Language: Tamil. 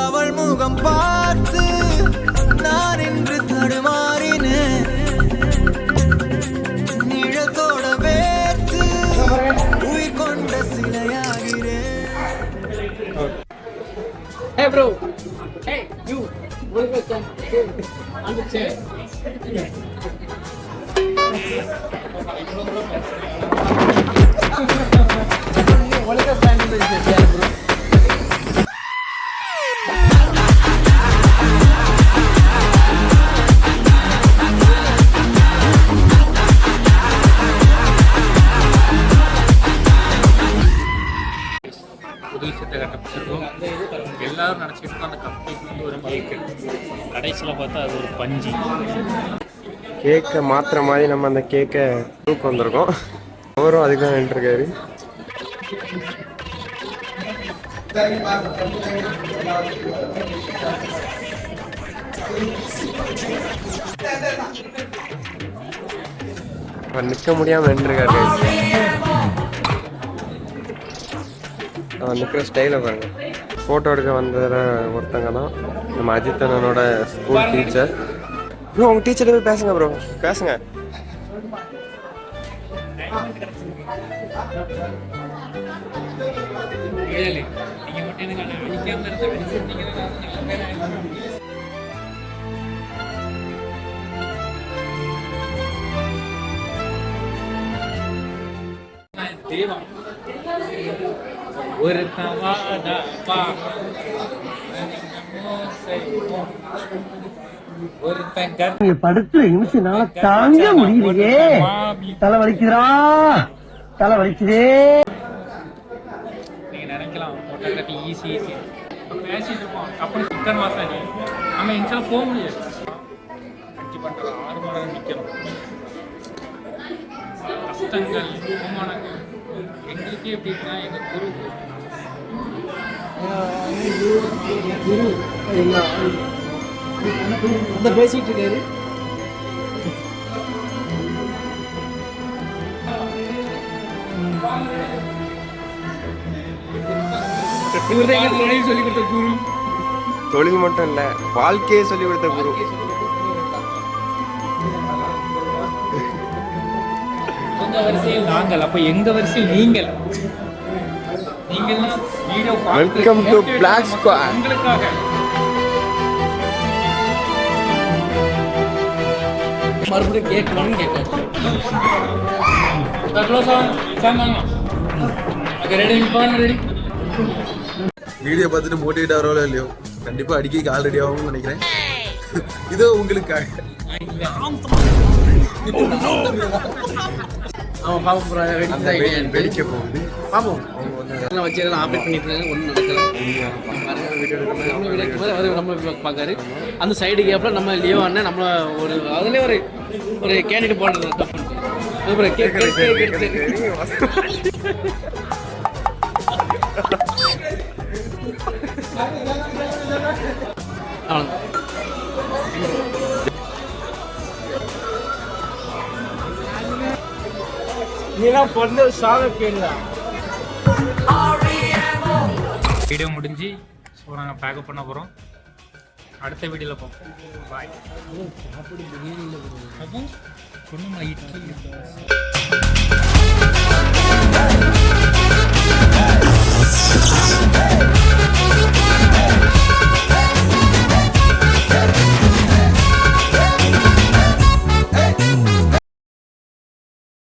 அவள் முகம் பார்த்து நான் இன்று தடுமாறினேன் நிழத்தோட வேர்த்து உயிர் கொண்ட சிலையாகிறேன் Hey bro. ஒழுங்க பிளான் புது விஷயத்தை கட்டப்பட்டிருக்கோம். எல்லாரும் நினச்சிட்டு அந்த கப்பைக்கு வந்து ஒரு கேக்கு கடைசியில் பார்த்தா அது ஒரு பஞ்சு. கேக்கை மாத்துற மாதிரி நம்ம அந்த கேக்கை தூக்கு வந்திருக்கோம். அவரும் அதுக்கு தான் நின்றுருக்காரு. நிற்க முடியாம நின்றுருக்காரு. அவன் நிற்கிற ஸ்டைலை பாருங்க. ஃபோட்டோ எடுக்க வந்ததில் ஒருத்தங்க தான். நம்ம அஜித் அண்ணனோட ஸ்கூல் டீச்சர் ப்ரோ உங்கள் டீச்சர் போய் பேசுங்க ப்ரோ பேசுங்க. தெய்வம் ஒரு படுத்து நிமிஷம்னால தாங்க முடியலையே. தலை வலிக்குதுடா தலை வலிக்குதே நீங்க நினைக்கலாம் ஃபோட்டோகிராஃபி ஈஸி ஈஸி பேசிட்டு இருப்போம். அப்புறம் சிக்கன் மாசாஜ் நம்ம இன்சால போக முடியாது. அஞ்சு பண்ணுறது ஆறு மணி நேரம் நிற்கணும் கஷ்டங்கள் அவமானங்கள். எங்களுக்கே எப்படி இருக்குன்னா எங்கள் குரு. அந்த பேசிட்டு இருக்காரு. தொழில் குரு. மட்டும் இல்ல வாழ்க்கையை சொல்லி கொடுத்த குரு. உங்க வரிசையில் நாங்கள் அப்ப எங்க வரிசையில் நீங்கள்? நீங்கள்லாம் video Welcome to Black Squad. உங்களுக்காக. மறுபடியும் கேட்கணும்னு ரெடி வீடியோ பார்த்துட்டு மோட்டிவேட் ஆகிறோம் இல்லையோ? கண்டிப்பா அடிக்க ஆல் ரெடி ஆகும்னு நினைக்கிறேன். இதோ உங்களுக்காக. அவன் பாப்போம் ப்ரோ வெடி அந்த வெடி- வெடிக்க போகுது. பாப்போம். எல்லாம் வச்சு எல்லாம் ஆப்ரேட் பண்ணிட்டு இருக்காங்க ஒன்றும் நடக்கல. நம்ம பார்க்காரு. அந்த சைடு கேப்பில் நம்ம லியோ அண்ணன் நம்ம ஒரு அதுலேயே ஒரு ஒரு கேண்டிடேட் போடுறது அப்புறம் கேக் கேக் நீலாம் பிறந்த சாதம் கேளுங்க வீடியோ முடிஞ்சு ஸோ நாங்கள் பேக்கப் பண்ண போகிறோம் அடுத்த வீடியோவில் பார்ப்போம். பாய் சாப்பிடு பிரியாணியில் அப்போ பொண்ணுமா இட்லி